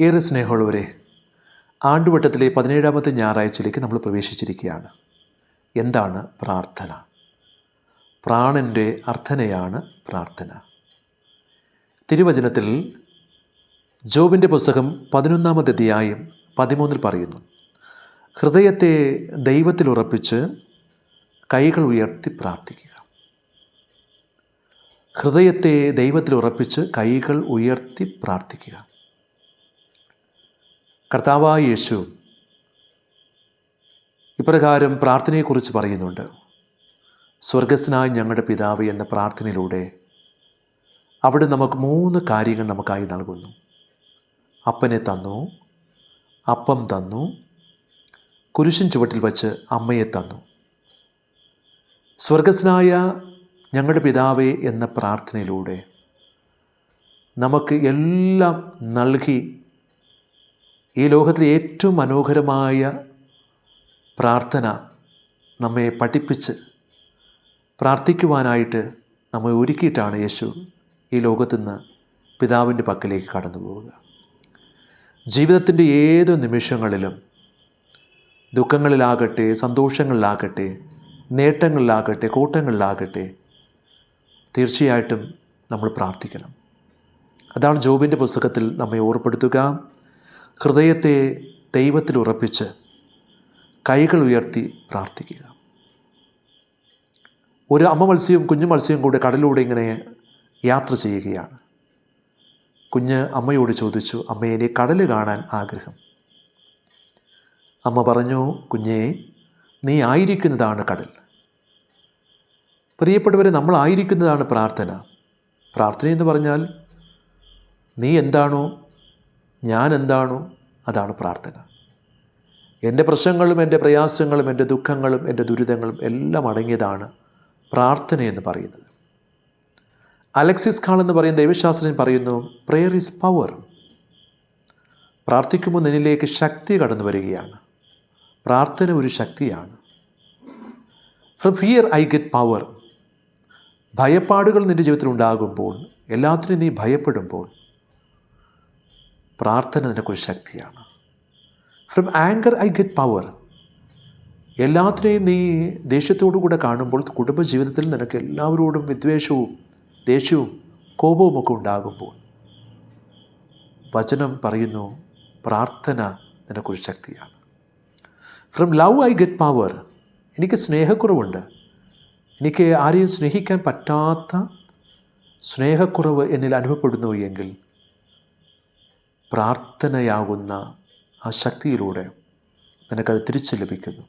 ഏറെ സ്നേഹമുള്ളവരെ ആണ്ടുവട്ടത്തിലെ പതിനേഴാമത്തെ ഞായറാഴ്ചയിലേക്ക് നമ്മൾ പ്രവേശിച്ചിരിക്കുകയാണ്. എന്താണ് പ്രാർത്ഥന? പ്രാണന്റെ അർത്ഥനയാണ് പ്രാർത്ഥന. തിരുവചനത്തിൽ ജോബിന്റെ പുസ്തകം പതിനൊന്നാമത്തെ അധ്യായം പതിമൂന്നിൽ പറയുന്നു ഹൃദയത്തെ ദൈവത്തിൽ ഉറപ്പിച്ച് കൈകൾ ഉയർത്തി പ്രാർത്ഥിക്കുക. ഹൃദയത്തെ ദൈവത്തിൽ ഉറപ്പിച്ച് കൈകൾ ഉയർത്തി പ്രാർത്ഥിക്കുക. കർത്താവായ യേശു ഇപ്രകാരം പ്രാർത്ഥനയെക്കുറിച്ച് പറയുന്നുണ്ട്. സ്വർഗസ്ഥനായ ഞങ്ങളുടെ പിതാവ് എന്ന പ്രാർത്ഥനയിലൂടെ അവിടെ നമുക്ക് മൂന്ന് കാര്യങ്ങൾ നമുക്കായി നൽകുന്നു. അപ്പനെ തന്നു അപ്പം തന്നു കുരിശൻ ചുവട്ടിൽ വച്ച് അമ്മയെ തന്നു. സ്വർഗസ്നായ ഞങ്ങളുടെ പിതാവേ എന്ന പ്രാർത്ഥനയിലൂടെ നമുക്ക് എല്ലാം നൽകി ഈ ലോകത്തിലെ ഏറ്റവും മനോഹരമായ പ്രാർത്ഥന നമ്മെ പഠിപ്പിച്ച് പ്രാർത്ഥിക്കുവാനായിട്ട് നമ്മെ ഒരുക്കിയിട്ടാണ് യേശു ഈ ലോകത്തുനിന്ന് പിതാവിന്റെ പക്കലേക്ക് കടന്നു പോവുക. ജീവിതത്തിന്റെ ഏത് നിമിഷങ്ങളിലും ദുഃഖങ്ങളിലാകട്ടെ സന്തോഷങ്ങളിലാകട്ടെ നേട്ടങ്ങളിലാകട്ടെ കൂട്ടങ്ങളിലാകട്ടെ തീർച്ചയായിട്ടും നമ്മൾ പ്രാർത്ഥിക്കണം. അതാണ് ജോബിന്റെ പുസ്തകത്തിൽ നമ്മെ ഓർപ്പെടുത്തുക. ഹൃദയത്തെ ദൈവത്തിൽ ഉറപ്പിച്ച് കൈകൾ ഉയർത്തി പ്രാർത്ഥിക്കുക. ഒരു അമ്മ മത്സ്യവും കുഞ്ഞു മത്സ്യവും കൂടെ കടലിലൂടെ ഇങ്ങനെ യാത്ര ചെയ്യുകയാണ്. കുഞ്ഞ് അമ്മയോട് ചോദിച്ചു അമ്മയെ കടൽ കാണാൻ ആഗ്രഹം. അമ്മ പറഞ്ഞു കുഞ്ഞേ നീ ആയിരിക്കുന്നതാണ് കടൽ. പ്രിയപ്പെട്ടവരെ നമ്മൾ ആയിരിക്കുന്നതാണ് പ്രാർത്ഥന. പ്രാർത്ഥന എന്ന് പറഞ്ഞാൽ നീ എന്താണോ ഞാൻ എന്താണോ അതാണ് പ്രാർത്ഥന. എന്റെ പ്രശ്നങ്ങളും എന്റെ പ്രയാസങ്ങളും എന്റെ ദുഃഖങ്ങളും എന്റെ ദുരിതങ്ങളും എല്ലാം അടങ്ങിയതാണ് പ്രാർത്ഥന എന്ന് പറയുന്നത്. അലക്സിസ് ഖാൾ എന്ന് പറയുന്ന ദൈവശാസ്ത്രജ്ഞൻ പറയുന്നു പ്രെയർ ഈസ് പവർ പ്രാർത്ഥിക്കുമ്പോൾ നിന്നിലേക്ക് ശക്തി കടന്നു വരികയാണ്. പ്രാർത്ഥന ഒരു ശക്തിയാണ്. From fear I get power ഭയപ്പാടുകൾ നിന്റെ ജീവിതത്തിൽ ഉണ്ടാകുമ്പോൾ എല്ലാത്തിനും നീ ഭയപ്പെടുമ്പോൾ പ്രാർത്ഥന നിനക്കൊരു ശക്തിയാണ്. From anger I get power എല്ലാത്തിനെയും നീ ദേഷ്യത്തോടു കൂടെ കാണുമ്പോൾ കുടുംബജീവിതത്തിൽ നിനക്ക് എല്ലാവരോടും വിദ്വേഷവും ദേഷ്യവും കോപവും ഒക്കെ ഉണ്ടാകുമ്പോൾ വചനം പറയുന്നു പ്രാർത്ഥന നിനക്കൊരു ശക്തിയാണ്. From love I get power എനിക്ക് സ്നേഹക്കുറവുണ്ട്. എനിക്ക് ആരെയും സ്നേഹിക്കാൻ പറ്റാത്ത സ്നേഹക്കുറവ് എന്നിൽ അനുഭവപ്പെടുന്നു എങ്കിൽ പ്രാർത്ഥനയാകുന്ന ആ ശക്തിയിലൂടെ നിനക്കത് തിരിച്ചു ലഭിക്കുന്നു.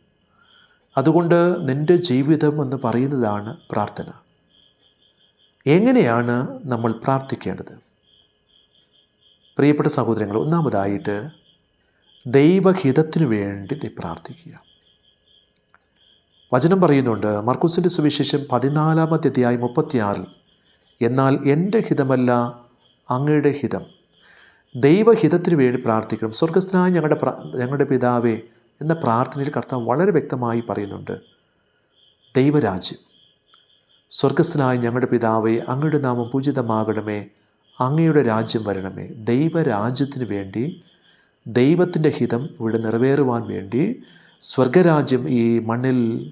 അതുകൊണ്ട് നിന്റെ ജീവിതം എന്ന് പറയുന്നതാണ് പ്രാർത്ഥന. എങ്ങനെയാണ് നമ്മൾ പ്രാർത്ഥിക്കേണ്ടത്? പ്രിയപ്പെട്ട സഹോദരങ്ങൾ ഒന്നാമതായിട്ട് ദൈവഹിതത്തിനു വേണ്ടി നീ പ്രാർത്ഥിക്കുക. വചനം പറയുന്നുണ്ട് മർക്കൂസിന്റെ സുവിശേഷം പതിനാലാമത്തെ അധ്യായം മുപ്പത്തിയാറിൽ എന്നാൽ എന്റെ ഹിതമല്ല അങ്ങയുടെ ഹിതം. ദൈവഹിതത്തിന് വേണ്ടി പ്രാർത്ഥിക്കണം. സ്വർഗസ്ഥനായ ഞങ്ങളുടെ ഞങ്ങളുടെ പിതാവേ എന്ന പ്രാർത്ഥനയിൽ കർത്താവ് വളരെ വ്യക്തമായി പറയുന്നുണ്ട്. ദൈവരാജ്യം. സ്വർഗസ്ഥനായ ഞങ്ങളുടെ പിതാവേ അങ്ങയുടെ നാമം പൂജിതമാകണമേ. അങ്ങയുടെ രാജ്യം വരണമേ. ദൈവരാജ്യത്തിന് വേണ്ടി ദൈവത്തിന്റെ ഹിതം ഇവിടെ നിറവേറുവാൻ വേണ്ടി സ്വർഗരാജ്യം ഈ മണ്ണിൽ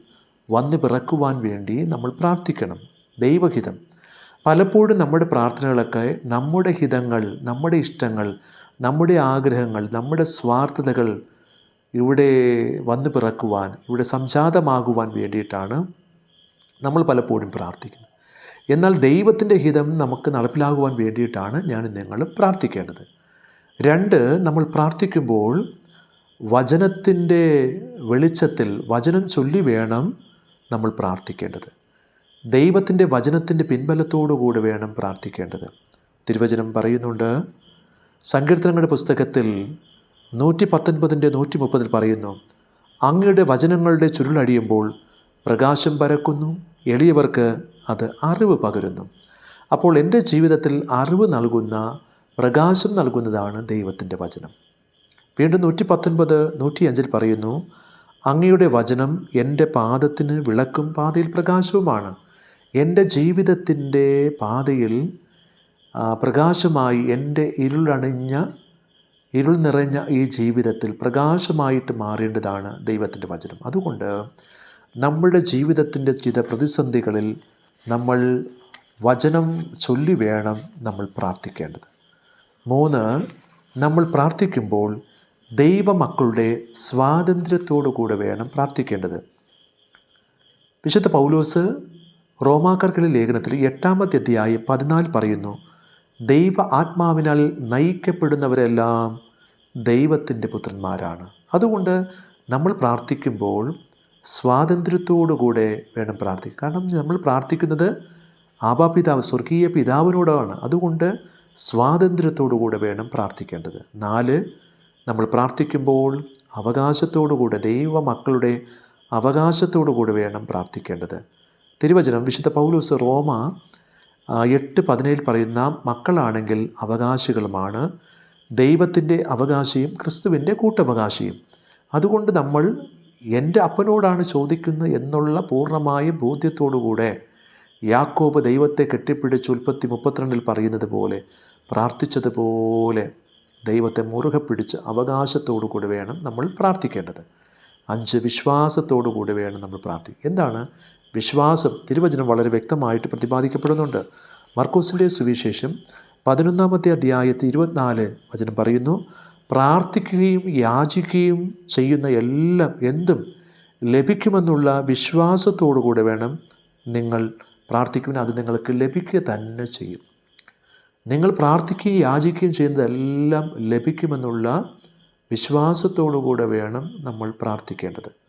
വന്നു പിറക്കുവാൻ വേണ്ടി നമ്മൾ പ്രാർത്ഥിക്കണം. ദൈവഹിതം. പലപ്പോഴും നമ്മുടെ പ്രാർത്ഥനകളൊക്കെ നമ്മുടെ ഹിതങ്ങൾ നമ്മുടെ ഇഷ്ടങ്ങൾ നമ്മുടെ ആഗ്രഹങ്ങൾ നമ്മുടെ സ്വാർത്ഥതകൾ ഇവിടെ വന്നു പിറക്കുവാൻ ഇവിടെ സംജാതമാകുവാൻ വേണ്ടിയിട്ടാണ് നമ്മൾ പലപ്പോഴും പ്രാർത്ഥിക്കുന്നത്. എന്നാൽ ദൈവത്തിന്റെ ഹിതം നമുക്ക് നടപ്പിലാകുവാൻ വേണ്ടിയിട്ടാണ് ഞാൻ നിങ്ങൾ പ്രാർത്ഥിക്കേണ്ടത്. രണ്ട് നമ്മൾ പ്രാർത്ഥിക്കുമ്പോൾ വചനത്തിന്റെ വെളിച്ചത്തിൽ വചനം ചൊല്ലി വേണം നമ്മൾ പ്രാർത്ഥിക്കേണ്ടത്. ദൈവത്തിന്റെ വചനത്തിന്റെ പിൻബലത്തോടുകൂടി വേണം പ്രാർത്ഥിക്കേണ്ടത്. തിരുവചനം പറയുന്നുണ്ട് സങ്കീർത്തനങ്ങളുടെ പുസ്തകത്തിൽ നൂറ്റി പത്തൊൻപതിന്റെ നൂറ്റി മുപ്പതിൽ പറയുന്നു അങ്ങയുടെ വചനങ്ങളുടെ ചുരുളടിയുമ്പോൾ പ്രകാശം പരക്കുന്നു എളിയവർക്ക് അത് അറിവ് പകരുന്നു. അപ്പോൾ എന്റെ ജീവിതത്തിൽ അറിവ് നൽകുന്ന പ്രകാശം നൽകുന്നതാണ് ദൈവത്തിന്റെ വചനം. വീണ്ടും നൂറ്റി പത്തൊൻപത് നൂറ്റി അഞ്ചിൽ പറയുന്നു അങ്ങയുടെ വചനം എന്റെ പാദത്തിന് വിളക്കും പാതയിൽ പ്രകാശവുമാണ്. എന്റെ ജീവിതത്തിന്റെ പാതയിൽ പ്രകാശമായി എന്റെ ഇരുളണിഞ്ഞ ഇരുൾ നിറഞ്ഞ ഈ ജീവിതത്തിൽ പ്രകാശമായിട്ട് മാറേണ്ടതാണ് ദൈവത്തിന്റെ വചനം. അതുകൊണ്ട് നമ്മുടെ ജീവിതത്തിന്റെ ചില പ്രതിസന്ധികളിൽ നമ്മൾ വചനം ചൊല്ലി വേണം നമ്മൾ പ്രാർത്ഥിക്കേണ്ടത്. മൂന്ന് നമ്മൾ പ്രാർത്ഥിക്കുമ്പോൾ ദൈവമക്കളുടെ സ്വാതന്ത്ര്യത്തോടു കൂടെ വേണം പ്രാർത്ഥിക്കേണ്ടത്. വിശുദ്ധ പൗലോസ് റോമാക്കർക്കിലെ ലേഖനത്തിൽ എട്ടാമത്തെ അധ്യായം പതിനാല് പറയുന്നു ദൈവ ആത്മാവിനാൽ നയിക്കപ്പെടുന്നവരെല്ലാം ദൈവത്തിന്റെ പുത്രന്മാരാണ്. അതുകൊണ്ട് നമ്മൾ പ്രാർത്ഥിക്കുമ്പോൾ സ്വാതന്ത്ര്യത്തോടുകൂടെ വേണം പ്രാർത്ഥിക്കുക കാരണം നമ്മൾ പ്രാർത്ഥിക്കുന്നത് ആപാപിതാവ് സ്വർഗീയ പിതാവിനോടാണ്. അതുകൊണ്ട് സ്വാതന്ത്ര്യത്തോടുകൂടെ വേണം പ്രാർത്ഥിക്കേണ്ടത്. നാല് നമ്മൾ പ്രാർത്ഥിക്കുമ്പോൾ അവകാശത്തോടുകൂടെ ദൈവ മക്കളുടെ അവകാശത്തോടുകൂടെ വേണം പ്രാർത്ഥിക്കേണ്ടത്. തിരുവചനം വിശുദ്ധ പൗലൂസ് റോമ എട്ട് പതിനേഴിൽ പറയുന്ന മക്കളാണെങ്കിൽ അവകാശികളുമാണ്. ദൈവത്തിന്റെ അവകാശിയും ക്രിസ്തുവിന്റെ കൂട്ടവകാശിയും. അതുകൊണ്ട് നമ്മൾ എന്റെ അപ്പനോടാണ് ചോദിക്കുന്നത് എന്നുള്ള പൂർണമായ ബോധ്യത്തോടുകൂടെ യാക്കോബ് ദൈവത്തെ കെട്ടിപ്പിടിച്ച് ഉൽപ്പത്തി മുപ്പത്തിരണ്ടിൽ പറയുന്നത് പോലെ പ്രാർത്ഥിച്ചതുപോലെ ദൈവത്തെ മുറുകെ പിടിച്ച് അവകാശത്തോടു കൂടി വേണം നമ്മൾ പ്രാർത്ഥിക്കേണ്ടത്. അഞ്ച് വിശ്വാസത്തോടു കൂടി വേണം നമ്മൾ പ്രാർത്ഥിക്കുക എന്താണ്? വിശ്വാസം തിരുവചനം വളരെ വ്യക്തമായിട്ട് പ്രതിപാദിക്കപ്പെടുന്നുണ്ട്. മർക്കോസിന്റെ സുവിശേഷം പതിനൊന്നാമത്തെ അധ്യായത്തിൽ ഇരുപത്തിനാല് വചനം പറയുന്നു പ്രാർത്ഥിക്കുകയും യാചിക്കുകയും ചെയ്യുന്ന എല്ലാം എന്തും ലഭിക്കുമെന്നുള്ള വിശ്വാസത്തോടു കൂടെ വേണം നിങ്ങൾ പ്രാർത്ഥിക്കുവാൻ. അത് നിങ്ങൾക്ക് ലഭിക്കുക തന്നെ ചെയ്യും. നിങ്ങൾ പ്രാർത്ഥിക്കുകയും യാചിക്കുകയും ചെയ്യുന്നതെല്ലാം ലഭിക്കുമെന്നുള്ള വിശ്വാസത്തോടു കൂടെ വേണം നമ്മൾ പ്രാർത്ഥിക്കേണ്ടത്.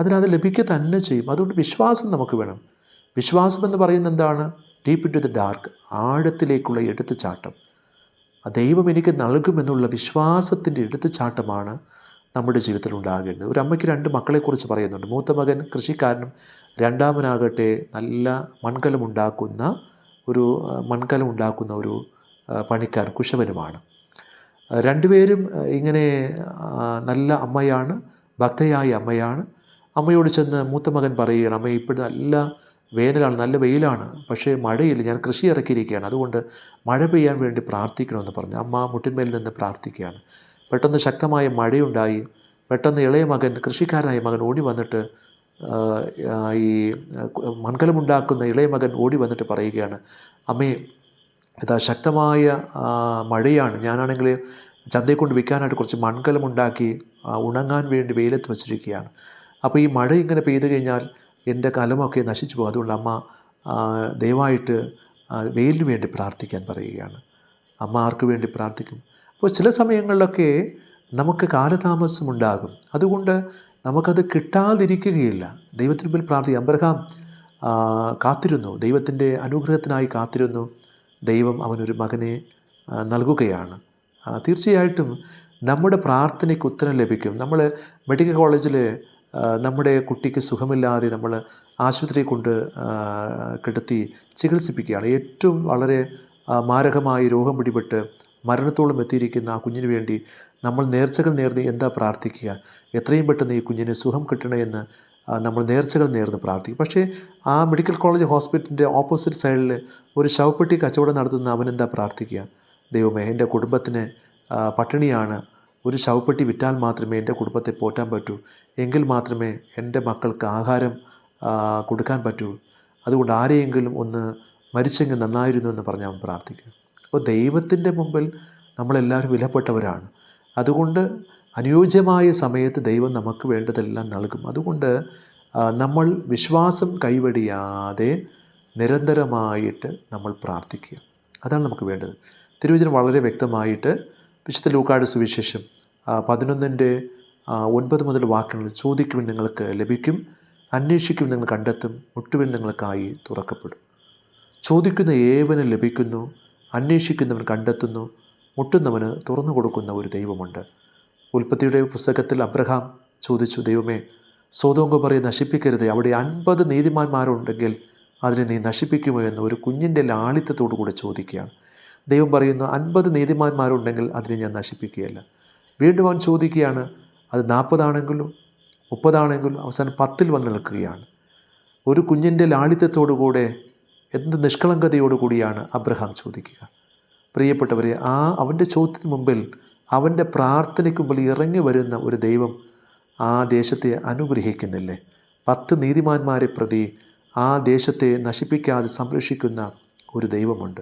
അതിനത് ലഭിക്കുക തന്നെ ചെയ്യും. അതുകൊണ്ട് വിശ്വാസം നമുക്ക് വേണം. വിശ്വാസം എന്ന് പറയുന്നത് എന്താണ്? Deep into the dark ആഴത്തിലേക്കുള്ള എടുത്തുചാട്ടം. ദൈവം എനിക്ക് നൽകുമെന്നുള്ള വിശ്വാസത്തിന്റെ എടുത്തുചാട്ടമാണ് നമ്മുടെ ജീവിതത്തിൽ ഉണ്ടാകേണ്ടത് ഒരു അമ്മയ്ക്ക് രണ്ട് മക്കളെക്കുറിച്ച് പറയുന്നുണ്ട്. മൂത്ത മകൻ കൃഷിക്കാരനും രണ്ടാമനാകട്ടെ നല്ല മൺകലം ഉണ്ടാക്കുന്ന ഒരു മൺകലം ഉണ്ടാക്കുന്ന ഒരു പണിക്കാർ കുശവനുമാണ്. രണ്ടുപേരും ഇങ്ങനെ നല്ല അമ്മയാണ് ഭക്തയായ അമ്മയാണ്. അമ്മയോട് ചെന്ന് മൂത്ത മകൻ പറയുകയാണ് അമ്മ ഇപ്പോഴും നല്ല വേനലാണ് നല്ല വെയിലാണ്. പക്ഷേ മഴയില്ല ഞാൻ കൃഷി ഇറക്കിയിരിക്കുകയാണ്. അതുകൊണ്ട് മഴ പെയ്യാൻ വേണ്ടി പ്രാർത്ഥിക്കണമെന്ന് പറഞ്ഞു. അമ്മ മുട്ടിന്മേൽ നിന്ന് പ്രാർത്ഥിക്കുകയാണ്. പെട്ടെന്ന് ശക്തമായ മഴയുണ്ടായി. പെട്ടെന്ന് ഇളയ മകൻ കൃഷിക്കാരനായ മകൻ ഓടി വന്നിട്ട് ഈ മൺകലമുണ്ടാക്കുന്ന ഇളയ മകൻ ഓടി വന്നിട്ട് പറയുകയാണ് അമ്മേ ഇതാ ശക്തമായ മഴയാണ്. ഞാനാണെങ്കിൽ ചന്തയെ കൊണ്ട് വിൽക്കാനായിട്ട് കുറച്ച് മൺകലമുണ്ടാക്കി ഉണങ്ങാൻ വേണ്ടി വെയിലത്ത് വെച്ചിരിക്കുകയാണ്. അപ്പോൾ ഈ മഴ ഇങ്ങനെ പെയ്തു കഴിഞ്ഞാൽ എന്റെ കലമൊക്കെ നശിച്ചു പോകും. അതുകൊണ്ട് അമ്മ ദയവായിട്ട് വെയിലിന് വേണ്ടി പ്രാർത്ഥിക്കാൻ പറയുകയാണ്. അമ്മ ആർക്ക് വേണ്ടി പ്രാർത്ഥിക്കും? അപ്പോൾ ചില സമയങ്ങളിലൊക്കെ നമുക്ക് കാലതാമസമുണ്ടാകും അതുകൊണ്ട് നമുക്കത് കിട്ടാതിരിക്കുകയില്ല. ദൈവത്തിന് മുമ്പിൽ പ്രാർത്ഥിക്കുക അബ്രഹാം കാത്തിരുന്നു. ദൈവത്തിന്റെ അനുഗ്രഹത്തിനായി കാത്തിരുന്നു. ദൈവം അവനൊരു മകനെ നൽകുകയാണ്. തീർച്ചയായിട്ടും നമ്മുടെ പ്രാർത്ഥനയ്ക്ക് ഉത്തരം ലഭിക്കും. നമ്മൾ മെഡിക്കൽ കോളേജിൽ നമ്മുടെ കുട്ടിക്ക് സുഖമില്ലാതെ നമ്മൾ ആശുപത്രിയിൽ കൊണ്ട് കിടത്തി ചികിത്സിപ്പിക്കുകയാണ്. ഏറ്റവും വളരെ മാരകമായി രോഗം പിടിപെട്ട് മരണത്തോളം എത്തിയിരിക്കുന്ന ആ കുഞ്ഞിന് വേണ്ടി നമ്മൾ നേർച്ചകൾ നേർന്ന് എന്താ പ്രാർത്ഥിക്കുക? എത്രയും പെട്ടെന്ന് ഈ കുഞ്ഞിന് സുഖം കിട്ടണമെന്ന് നമ്മൾ നേർച്ചകൾ നേർന്ന് പ്രാർത്ഥിക്കും. പക്ഷേ ആ മെഡിക്കൽ കോളേജ് ഹോസ്പിറ്റലിന്റെ ഓപ്പോസിറ്റ് സൈഡിൽ ഒരു ശവപ്പെട്ടി കച്ചവടം നടത്തുന്ന അവനെന്താ പ്രാർത്ഥിക്കുക? ദൈവമേ എന്റെ കുടുംബത്തിന് പട്ടിണിയാണ് ഒരു ശവപ്പെട്ടി വിറ്റാൽ മാത്രമേ എന്റെ കുടുംബത്തെ പോറ്റാൻ പറ്റൂ. എങ്കിൽ മാത്രമേ എന്റെ മക്കൾക്ക് ആഹാരം കൊടുക്കാൻ പറ്റൂ. അതുകൊണ്ട് ആരെയെങ്കിലും ഒന്ന് മരിച്ചെങ്കിൽ നന്നായിരുന്നു എന്ന് പറഞ്ഞ് അവൻ പ്രാർത്ഥിക്കും. അപ്പോൾ ദൈവത്തിന്റെ മുമ്പിൽ നമ്മളെല്ലാവരും വിലപ്പെട്ടവരാണ്. അതുകൊണ്ട് അനുയോജ്യമായ സമയത്ത് ദൈവം നമുക്ക് വേണ്ടതെല്ലാം നൽകും. അതുകൊണ്ട് നമ്മൾ വിശ്വാസം കൈവടിയാതെ നിരന്തരമായിട്ട് നമ്മൾ പ്രാർത്ഥിക്കുക. അതാണ് നമുക്ക് വേണ്ടത്. തിരുവചനം വളരെ വ്യക്തമായിട്ട് വിശുദ്ധ ലൂക്കാട് സുവിശേഷം പതിനൊന്നിന്റെ ഒൻപത് മുതൽ വാക്കുകൾ ചോദിക്കുവിൻ നിങ്ങൾക്ക് ലഭിക്കും അന്വേഷിക്കും നിങ്ങൾ കണ്ടെത്തും മുട്ടുവിൻ നിങ്ങൾക്കായി തുറക്കപ്പെടും. ചോദിക്കുന്ന ഏവന് ലഭിക്കുന്നു അന്വേഷിക്കുന്നവൻ കണ്ടെത്തുന്നു മുട്ടുന്നവന് തുറന്നു കൊടുക്കുന്ന ഒരു ദൈവമുണ്ട്. ഉൽപ്പത്തിയുടെ പുസ്തകത്തിൽ അബ്രഹാം ചോദിച്ചു ദൈവമേ സോതോങ്ക പറയെ നശിപ്പിക്കരുത് അവിടെ അൻപത് നീതിമാന്മാരുണ്ടെങ്കിൽ അതിനെ നീ നശിപ്പിക്കുമോ? എന്ന് ഒരു കുഞ്ഞിന്റെ ലാളിത്യത്തോടു കൂടെ ചോദിക്കുകയാണ്. ദൈവം പറയുന്നു അൻപത് നീതിമാന്മാരുണ്ടെങ്കിൽ അതിനെ ഞാൻ നശിപ്പിക്കുകയല്ല. വീണ്ടും അവൻ ചോദിക്കുകയാണ് അത് നാൽപ്പതാണെങ്കിലും മുപ്പതാണെങ്കിലും അവസാനം പത്തിൽ വന്ന് നിൽക്കുകയാണ്. ഒരു കുഞ്ഞിന്റെ ലാളിത്യത്തോടുകൂടെ എന്ത് നിഷ്കളങ്കതയോടുകൂടിയാണ് അബ്രഹാം ചോദിക്കുക? പ്രിയപ്പെട്ടവരെ ആ അവന്റെ ചോദ്യത്തിന് മുമ്പിൽ അവന്റെ പ്രാർത്ഥനയ്ക്ക് മുമ്പിൽ ഇറങ്ങി വരുന്ന ഒരു ദൈവം ആ ദേശത്തെ അനുഗ്രഹിക്കുന്നില്ലേ? പത്ത് നീതിമാന്മാരെ പ്രതി ആ ദേശത്തെ നശിപ്പിക്കാതെ സംരക്ഷിക്കുന്ന ഒരു ദൈവമുണ്ട്.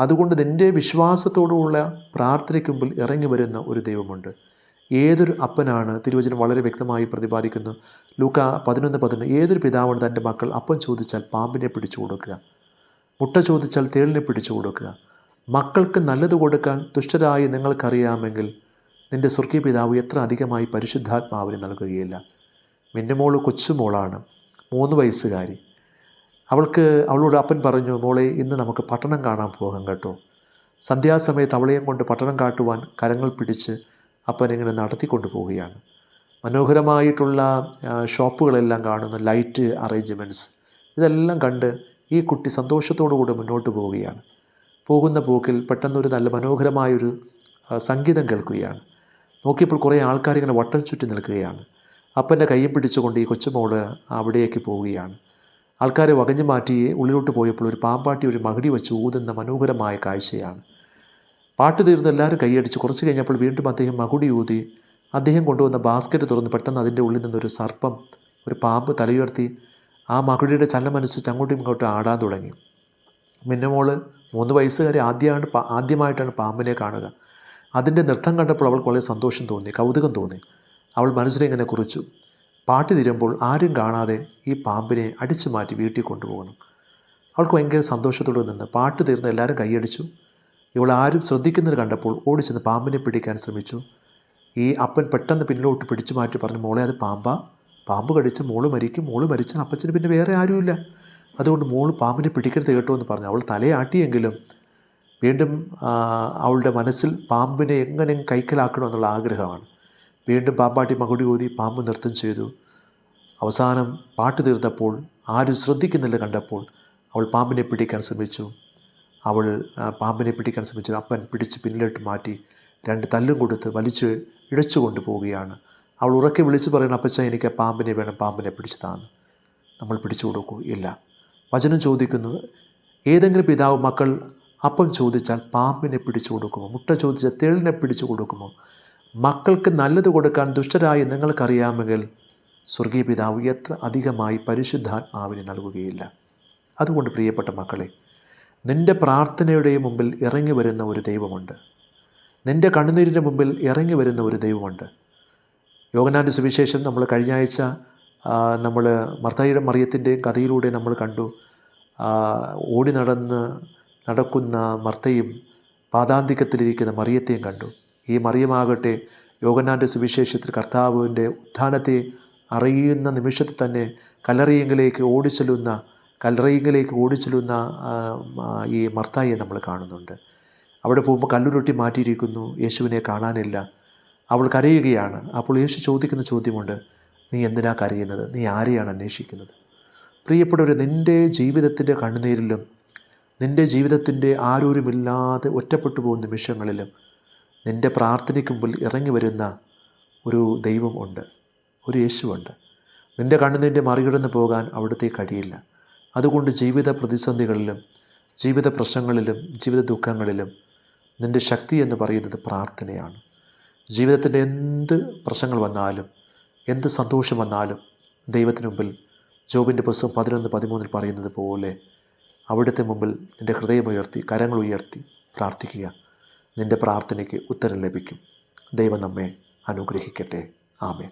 അതുകൊണ്ട് നിന്റെ വിശ്വാസത്തോടുള്ള പ്രാർത്ഥനയ്ക്ക് മുമ്പിൽ ഇറങ്ങി വരുന്ന ഒരു ദൈവമുണ്ട്. ഏതൊരു അപ്പനാണ് തിരുവചനം വളരെ വ്യക്തമായി പ്രതിപാദിക്കുന്നു. ലൂക്ക പതിനൊന്ന് പതിനൊന്ന് ഏതൊരു പിതാവാണ് തന്റെ മക്കൾ അപ്പം ചോദിച്ചാൽ പാമ്പിനെ പിടിച്ചു കൊടുക്കുക. മുട്ട ചോദിച്ചാൽ തേളിനെ പിടിച്ചു കൊടുക്കുക. മക്കൾക്ക് നല്ലത് കൊടുക്കാൻ തുഷ്ടരായി നിങ്ങൾക്കറിയാമെങ്കിൽ നിന്റെ സ്വർഗീയ പിതാവ് എത്ര അധികമായി പരിശുദ്ധാത്മാവിന് നൽകുകയില്ല. എന്റെ മോൾ കൊച്ചുമോളാണ്. മൂന്ന് വയസ്സുകാരി. അവൾക്ക് അവളോട് അപ്പൻ പറഞ്ഞു മോളെ ഇന്ന് നമുക്ക് പട്ടണം കാണാൻ പോകാം കേട്ടോ. സന്ധ്യാസമയത്ത് അവളെയും കൊണ്ട് പട്ടണം കാട്ടുവാൻ കരങ്ങൾ പിടിച്ച് അപ്പൻ ഇങ്ങനെ നടത്തിക്കൊണ്ടു പോവുകയാണ്. മനോഹരമായിട്ടുള്ള ഷോപ്പുകളെല്ലാം കാണുന്ന ലൈറ്റ് അറേഞ്ച്മെന്റ്സ് ഇതെല്ലാം കണ്ട് ഈ കുട്ടി സന്തോഷത്തോടു കൂടി മുന്നോട്ട് പോവുകയാണ്. പോകുന്ന പോക്കിൽ പെട്ടെന്നൊരു നല്ല മനോഹരമായൊരു സംഗീതം കേൾക്കുകയാണ്. നോക്കിയപ്പോൾ കുറേ ആൾക്കാർ ഇങ്ങനെ വട്ടം ചുറ്റി നിൽക്കുകയാണ്. അപ്പന്റെ കയ്യും പിടിച്ചുകൊണ്ട് ഈ കൊച്ചുമോൾ അവിടേക്ക് പോവുകയാണ്. ആൾക്കാരെ വകഞ്ഞു മാറ്റി ഉള്ളിലോട്ട് പോയപ്പോൾ ഒരു പാമ്പാട്ടി ഒരു മകിടി വെച്ച് ഊതുന്ന മനോഹരമായ കാഴ്ചയാണ്. പാട്ട് തീർന്ന് എല്ലാവരും കൈയടിച്ച് കുറച്ച് കഴിഞ്ഞപ്പോൾ വീണ്ടും അദ്ദേഹം മകുടി ഊതി. അദ്ദേഹം കൊണ്ടുവന്ന ബാസ്ക്കറ്റ് തുറന്ന് പെട്ടെന്ന് അതിന്റെ ഉള്ളിൽ നിന്നൊരു സർപ്പം ഒരു പാമ്പ് തലയുയർത്തി ആ മകുടിയുടെ ചലനമനുസരിച്ച് അങ്ങോട്ടും ഇങ്ങോട്ടും ആടാൻ തുടങ്ങി. മിന്നമോൾ മൂന്ന് വയസ്സുകാരെ ആദ്യമാണ് ആദ്യമായിട്ടാണ് പാമ്പിനെ കാണുക. അതിന്റെ നൃത്തം കണ്ടപ്പോൾ അവൾക്ക് വളരെ സന്തോഷം തോന്നി കൗതുകം തോന്നി. അവൾ മനസ്സിനെ ഇങ്ങനെ കുറിച്ചു. പാട്ട് തീരുമ്പോൾ ആരും കാണാതെ ഈ പാമ്പിനെ അടിച്ചു മാറ്റി വീട്ടിൽ കൊണ്ടുപോകണം. അവൾക്ക് ഭയങ്കര സന്തോഷത്തോടെ നിന്ന് പാട്ട് തീർന്ന് എല്ലാവരും കൈയടിച്ചു. ഇവൾ ആരും ശ്രദ്ധിക്കുന്നത് കണ്ടപ്പോൾ ഓടിച്ചെന്ന് പാമ്പിനെ പിടിക്കാൻ ശ്രമിച്ചു. ഈ അപ്പൻ പെട്ടെന്ന് പിന്നിലോട്ട് പിടിച്ചു മാറ്റി പറഞ്ഞു മോളെ അത് പാമ്പാ. പാമ്പ് കടിച്ച് മോൾ മരിക്കും. മോൾ മരിച്ചാൽ അപ്പച്ചന് പിന്നെ വേറെ ആരുമില്ല. അതുകൊണ്ട് മോൾ പാമ്പിനെ പിടിക്കരുത് കേട്ടോ എന്ന് പറഞ്ഞു. അവൾ തലയാട്ടിയെങ്കിലും വീണ്ടും അവളുടെ മനസ്സിൽ പാമ്പിനെ എങ്ങനെ കൈക്കലാക്കണമെന്നുള്ള ആഗ്രഹമാണ്. വീണ്ടും പാമ്പാട്ടി മകുടി ഊതി പാമ്പ് നൃത്തം ചെയ്തു. അവസാനം പാട്ട് തീർന്നപ്പോൾ ആരും ശ്രദ്ധിക്കുന്നില്ല കണ്ടപ്പോൾ അവൾ പാമ്പിനെ പിടിക്കാൻ ശ്രമിച്ചു. അവൾ പാമ്പിനെ പിടിക്കാൻ ശ്രമിച്ചു. അപ്പൻ പിടിച്ച് പിന്നിലോട്ട് മാറ്റി രണ്ട് തല്ലും കൊടുത്ത് വലിച്ച് ഇഴച്ചു കൊണ്ടുപോവുകയാണ്. അവൾ ഉറക്കെ വിളിച്ചു പറയുന്ന അപ്പച്ച എനിക്ക് പാമ്പിനെ വേണം പാമ്പിനെ പിടിച്ചു താന്ന് നമ്മൾ പിടിച്ചു കൊടുക്കൂ. ഇല്ല. വചനം ചോദിക്കുന്നു ഏതെങ്കിലും പിതാവ് മക്കൾ അപ്പം ചോദിച്ചാൽ പാമ്പിനെ പിടിച്ചു കൊടുക്കുമോ? മുട്ട ചോദിച്ചാൽ തേളിനെ പിടിച്ചു കൊടുക്കുമോ? മക്കൾക്ക് നല്ലത് കൊടുക്കാൻ ദുഷ്ടരായി നിങ്ങൾക്കറിയാമെങ്കിൽ സ്വർഗീയ പിതാവ് എത്ര അധികമായി പരിശുദ്ധാത്മാവിനെ നൽകുകയില്ല. അതുകൊണ്ട് പ്രിയപ്പെട്ട മക്കളെ നിന്റെ പ്രാർത്ഥനയുടെ മുമ്പിൽ ഇറങ്ങി വരുന്ന ഒരു ദൈവമുണ്ട്. നിന്റെ കണ്ണുനീരിന്റെ മുമ്പിൽ ഇറങ്ങി വരുന്ന ഒരു ദൈവമുണ്ട്. യോഗനാന്റെ സുവിശേഷം നമ്മൾ കഴിഞ്ഞ ആഴ്ച നമ്മൾ മർത്തയുടെ മറിയത്തിന്റെയും കഥയിലൂടെ നമ്മൾ കണ്ടു. ഓടി നടന്ന് നടക്കുന്ന മർത്തയും പാതാന്തികത്തിലിരിക്കുന്ന മറിയത്തെയും കണ്ടു. ഈ മറിയമാകട്ടെ. യോഗനാന്റെ സുവിശേഷത്തിൽ കർത്താവിന്റെ ഉത്ഥാനത്തെ അറിയുന്ന നിമിഷത്തിൽ തന്നെ കല്ലറിയെങ്കിലേക്ക് ഓടിച്ചെല്ലുന്ന കല്ലറിയെങ്കിലേക്ക് ഓടിച്ചെല്ലുന്ന ഈ മർത്തായെ നമ്മൾ കാണുന്നുണ്ട്. അവിടെ പോകുമ്പോൾ കല്ലുരുട്ടി മാറ്റിയിരിക്കുന്നു. യേശുവിനെ കാണാനില്ല. അവൾ കരയുകയാണ്. അപ്പോൾ യേശു ചോദിക്കുന്ന ചോദ്യമുണ്ട് നീ എന്തിനാ കരയുന്നത്? നീ ആരെയാണ് അന്വേഷിക്കുന്നത്? പ്രിയപ്പെട്ടവർ നിന്റെ ജീവിതത്തിന്റെ കണ്ണുനീരിലും നിന്റെ ജീവിതത്തിന്റെ ആരോരുമില്ലാതെ ഒറ്റപ്പെട്ടു പോകുന്ന നിമിഷങ്ങളിലും നിന്റെ പ്രാർത്ഥനയ്ക്ക് മുമ്പിൽ ഇറങ്ങി വരുന്ന ഒരു ദൈവം ഉണ്ട് ഒരു യേശുവുണ്ട്. നിന്റെ കണ്ണുനിന്റെ മറികടന്ന് പോകാൻ അവിടുത്തെ കഴിയില്ല. അതുകൊണ്ട് ജീവിത പ്രതിസന്ധികളിലും ജീവിത പ്രശ്നങ്ങളിലും ജീവിത ദുഃഖങ്ങളിലും നിന്റെ ശക്തി എന്ന് പറയുന്നത് പ്രാർത്ഥനയാണ്. ജീവിതത്തിന്റെ എന്ത് പ്രശ്നങ്ങൾ വന്നാലും എന്ത് സന്തോഷം വന്നാലും ദൈവത്തിന് മുമ്പിൽ ജോബിന്റെ പുസ്തകം പതിനൊന്ന് പതിമൂന്നിൽ പറയുന്നത് പോലെ അവിടുത്തെ മുമ്പിൽ നിന്റെ ഹൃദയമുയർത്തി കരങ്ങൾ ഉയർത്തി പ്രാർത്ഥിക്കുക. നിന്റെ പ്രാർത്ഥനയ്ക്ക് ഉത്തരം ലഭിക്കും. ദൈവം നമ്മെ അനുഗ്രഹിക്കട്ടെ. ആമേൻ.